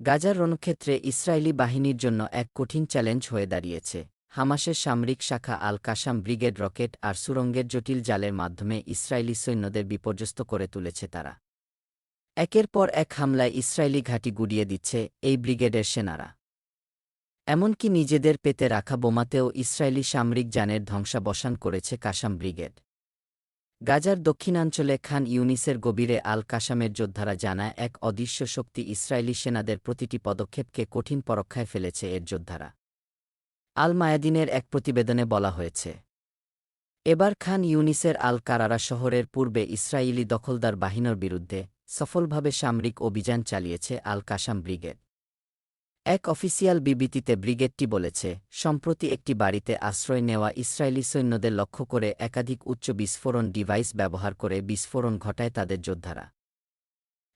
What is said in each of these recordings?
গাজার রণক্ষেত্রে ইসরায়েলি বাহিনীর জন্য এক কঠিন চ্যালেঞ্জ হয়ে দাঁড়িয়েছে। হামাসের সামরিক শাখা আল কাসাম ব্রিগেড রকেট আর সুরঙ্গের জটিল জালের মাধ্যমে ইসরায়েলি সৈন্যদের বিপর্যস্ত করে তুলেছে তারা। একের পর এক হামলায় ইসরায়েলি ঘাঁটি গুড়িয়ে দিচ্ছে এই ব্রিগেডের সেনারা। এমনকি নিজেদের পেতে রাখা বোমাতেও ইসরায়েলি সামরিক যানের ধ্বংসাবসান করেছে কাসাম ব্রিগেড। গাজার দক্ষিণাঞ্চলে খান ইউনিসের গভীরে আল কাসামের যোদ্ধারা জানায়, এক অদৃশ্য শক্তি ইসরায়েলি সেনাদের প্রতিটি পদক্ষেপকে কঠিন পরক্ষায় ফেলেছে এর যোদ্ধারা। আল মায়াদিনের এক প্রতিবেদনে বলা হয়েছে, এবার খান ইউনিসের আল কারারা শহরের পূর্বে ইসরায়েলি দখলদার বাহিনীর বিরুদ্ধে সফলভাবে সামরিক অভিযান চালিয়েছে আল কাসাম ব্রিগেড। এক অফিসিয়াল বিবৃতিতে ব্রিগেডটি বলেছে, সম্প্রতি একটি বাড়িতে আশ্রয় নেওয়া ইসরায়েলি সৈন্যদের লক্ষ্য করে একাধিক উচ্চ বিস্ফোরণ ডিভাইস ব্যবহার করে বিস্ফোরণ ঘটায় তাদের যোদ্ধারা।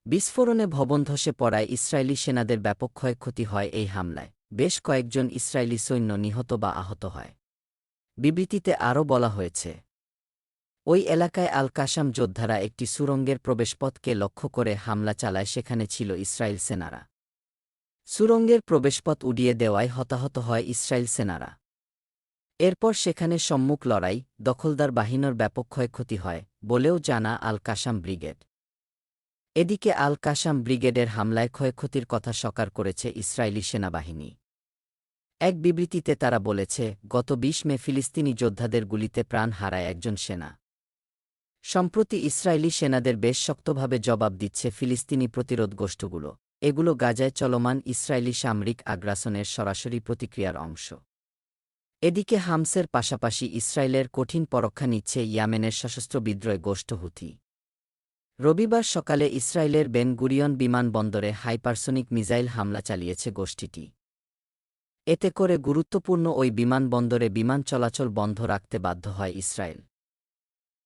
বিস্ফোরণে ভবন ধসে পড়ায় ইসরায়েলি সেনাদের ব্যাপক ক্ষয়ক্ষতি হয় এই হামলায়। বেশ কয়েকজন ইসরায়েলি সৈন্য নিহত বা আহত হয়। বিবৃতিতে আরও বলা হয়েছে, ওই এলাকায় আল কাসাম যোদ্ধারা একটি সুরঙ্গের প্রবেশপথকে লক্ষ্য করে হামলা চালায়, সেখানে ছিল ইসরায়েল সেনারা। সুরঙ্গের প্রবেশপথ উড়িয়ে দেওয়ায় হতাহত হয় ইসরায়েল সেনারা। এরপর সেখানে সম্মুখ লড়াই, দখলদার বাহিনীর ব্যাপক ক্ষয়ক্ষতি হয়, বলেও জানা আল কাসাম ব্রিগেড। এদিকে আল কাসাম ব্রিগেডের হামলায় ক্ষয়ক্ষতির কথা স্বীকার করেছে ইসরায়েলি সেনাবাহিনী। এক বিবৃতিতে তারা বলেছে, গত বিশ মে ফিলিস্তিনি যোদ্ধাদের গুলিতে প্রাণ হারায় একজন সেনা। সম্প্রতি ইসরায়েলি সেনাদের বেশ শক্তভাবে জবাব দিচ্ছে ফিলিস্তিনি প্রতিরোধ গোষ্ঠীগুলো। এগুলো গাজায় চলমান ইসরায়েলি সামরিক আগ্রাসনের সরাসরি প্রতিক্রিয়ার অংশ। এদিকে হামসের পাশাপাশি ইসরায়েলের কঠিন পরক্ষা নিচ্ছে ইয়ামেনের সশস্ত্র বিদ্রোহ গোষ্ঠ হুথি। রবিবার সকালে ইসরায়েলের বেন গুরিয়ন বিমানবন্দরে হাইপারসোনিক মিসাইল হামলা চালিয়েছে গোষ্ঠীটি। এতে করে গুরুত্বপূর্ণ ওই বিমানবন্দরে বিমান চলাচল বন্ধ রাখতে বাধ্য হয় ইসরায়েল।